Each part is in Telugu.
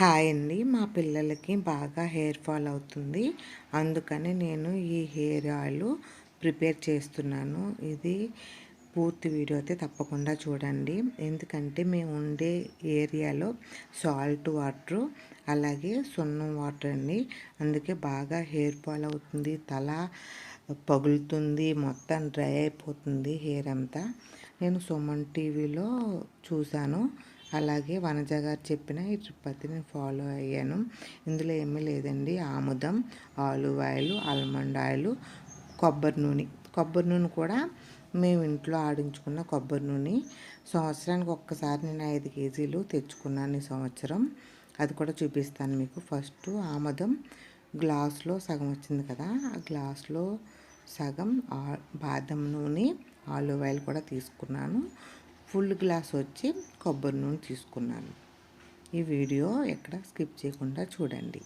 హాయ్ అండి. మా పిల్లలకి బాగా హెయిర్ ఫాల్ అవుతుంది. అందుకని నేను ఈ హెయిర్ ఆయిల్ ప్రిపేర్ చేస్తున్నాను. ఇది పూర్తి వీడియో అయితే తప్పకుండా చూడండి. ఎందుకంటే మేము ఉండే ఏరియాలో సాల్ట్ వాటర్ అలాగే సున్నం వాటర్ అండి. అందుకే బాగా హెయిర్ ఫాల్ అవుతుంది. తల పగులుతుంది. మొత్తం డ్రై అయిపోతుంది హెయిర్ అంతా. నేను సుమన్ టీవీలో చూశాను. అలాగే వనజ గారు చెప్పిన ఈ ట్రిప్ నేను ఫాలో అయ్యాను. ఇందులో ఏమీ లేదండి. ఆముదం ఆలివ్ ఆయిల్ ఆల్మండ్ ఆయిల్ కొబ్బరి నూనె. కొబ్బరి నూనె కూడా మేము ఇంట్లో ఆడించుకున్న కొబ్బరి నూనె. సంవత్సరానికి ఒక్కసారి నేను ఐదు కేజీలు తెచ్చుకున్నాను ఈ సంవత్సరం. అది కూడా చూపిస్తాను మీకు. ఫస్ట్ ఆముదం గ్లాస్లో సగం వచ్చింది కదా ఆ గ్లాస్లో సగం బాదం నూనె ఆలివ్ ఆయిల్ కూడా తీసుకున్నాను. ఫుల్ గ్లాస్ వచ్చి కొబ్బరి నూనె తీసుకున్నాను. ఈ వీడియో ఎక్కడ స్కిప్ చేయకుండా చూడండి.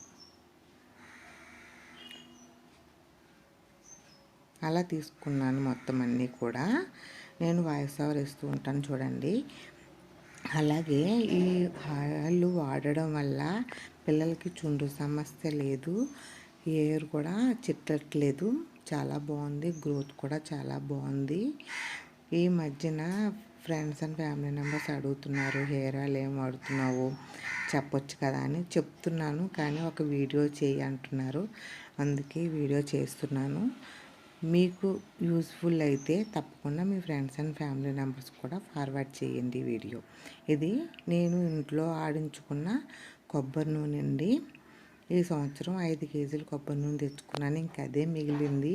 అలా తీసుకున్నాను మొత్తం అన్నీ కూడా. నేను వాయిస్ ఓవర్ ఇస్తూ ఉంటాను చూడండి. అలాగే ఈ ఆయిల్ వాడడం వల్ల పిల్లలకి చుండ్రు సమస్య లేదు. ఏర్ కూడా చిట్టట్లేదు చాలా బాగుంది. గ్రోత్ కూడా చాలా బాగుంది. ఈ మధ్యన ఫ్రెండ్స్ అండ్ ఫ్యామిలీ మెంబర్స్ అడుగుతున్నారు హెయిర్ ఆయిల్ ఏం వాడుతున్నావు? చెప్పొచ్చు కదా అని చెప్తున్నాను. కానీ ఒక వీడియో చేయి అంటున్నారు. అందుకే వీడియో చేస్తున్నాను. మీకు యూస్ఫుల్ అయితే తప్పకుండా మీ ఫ్రెండ్స్ అండ్ ఫ్యామిలీ మెంబర్స్ కూడా ఫార్వర్డ్ చేయండి వీడియో. ఇది నేను ఇంట్లో ఆడించుకున్న కొబ్బరి నూనె అండి. ఈ సంవత్సరం ఐదు కేజీలు కొబ్బరి నూనె తెచ్చుకున్నాను. ఇంకా అదే మిగిలింది.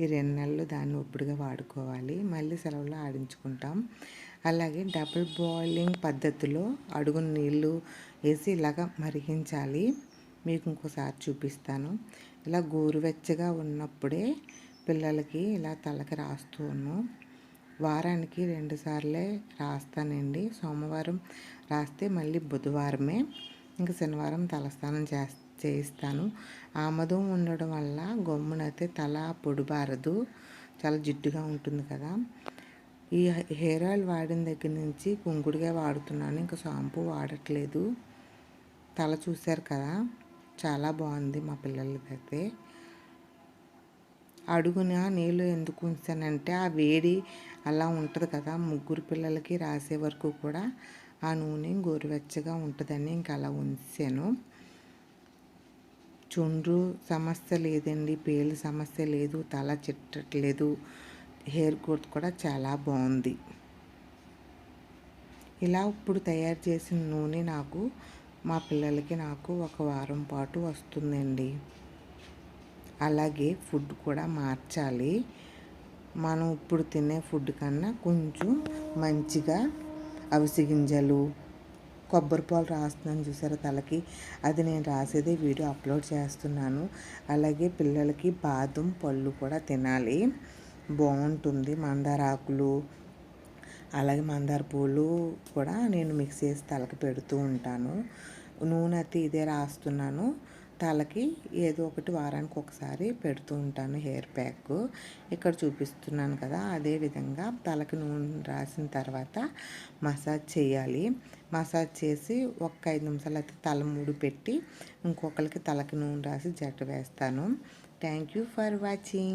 ఈ రెండు నెలలు దాన్ని ఒప్పుడుగా వాడుకోవాలి. మళ్ళీ సెలవులో ఆడించుకుంటాం. అలాగే డబుల్ బాయిలింగ్ పద్ధతిలో అడుగు నీళ్ళు వేసి ఇలాగ మరిగించాలి. మీకు ఇంకోసారి చూపిస్తాను. ఇలా గోరువెచ్చగా ఉన్నప్పుడే పిల్లలకి ఇలా తలకి రాస్తూను. వారానికి రెండు సార్లే రాస్తానండి. సోమవారం రాస్తే మళ్ళీ బుధవారమే. ఇంకా శనివారం తలస్నానం చేస్తాను. చేయిస్తాను. ఆమదం ఉండడం వల్ల గమ్మునైతే తల పొడిబారదు చాలా జిడ్డుగా ఉంటుంది కదా. ఈ హెయిర్ ఆయిల్ వాడిన దగ్గర నుంచి కుంకుడుగా వాడుతున్నాను. ఇంకా షాంపూ వాడట్లేదు. తల చూశారు కదా. చాలా బాగుంది మా పిల్లలకైతే. అడుగున నీళ్ళు ఎందుకు ఉంచానంటే ఆ వేడి అలా ఉంటుంది కదా. ముగ్గురు పిల్లలకి రాసే వరకు కూడా ఆ నూనె గోరువెచ్చగా ఉంటుందని ఇంకా అలా ఉంచాను. చుండ్రు సమస్య లేదండి పేలు సమస్య లేదు తల చిట్టట్లేదు హెయిర్ గ్రోత్ కూడా చాలా బాగుంది. ఇలా ఇప్పుడు తయారు చేసిన నూనె నాకు మా పిల్లలకి నాకు ఒక వారం పాటు వస్తుందండి. అలాగే ఫుడ్ కూడా మార్చాలి. మనం ఇప్పుడు తినే ఫుడ్ కన్నా కొంచెం మంచిగా అవిసి గింజలు కొబ్బరి పాలు రాస్తున్నాను చూసారా తలకి? అది నేను రాసేదే వీడియో అప్లోడ్ చేస్తున్నాను. అలాగే పిల్లలకి బాదం పళ్ళు కూడా తినాలి. బాగుంటుంది. మందార ఆకులు అలాగే మందార పూలు కూడా నేను మిక్స్ చేసి తలకి పెడుతూ ఉంటాను. నూనె అయితే ఇదే రాస్తున్నాను. తలకి ఏదో ఒకటి వారానికి ఒకసారి పెడుతూ ఉంటాను హెయిర్ ప్యాక్. ఇక్కడ చూపిస్తున్నాను కదా అదే విధంగా తలకి నూనె రాసిన తర్వాత మసాజ్ చేయాలి. మసాజ్ చేసి ఒక ఐదు నిమిషాలు అయితే తల మూడు పెట్టి ఇంకొకరికి తలకి నూనె రాసి జట్టు వేస్తాను. Thank you for watching.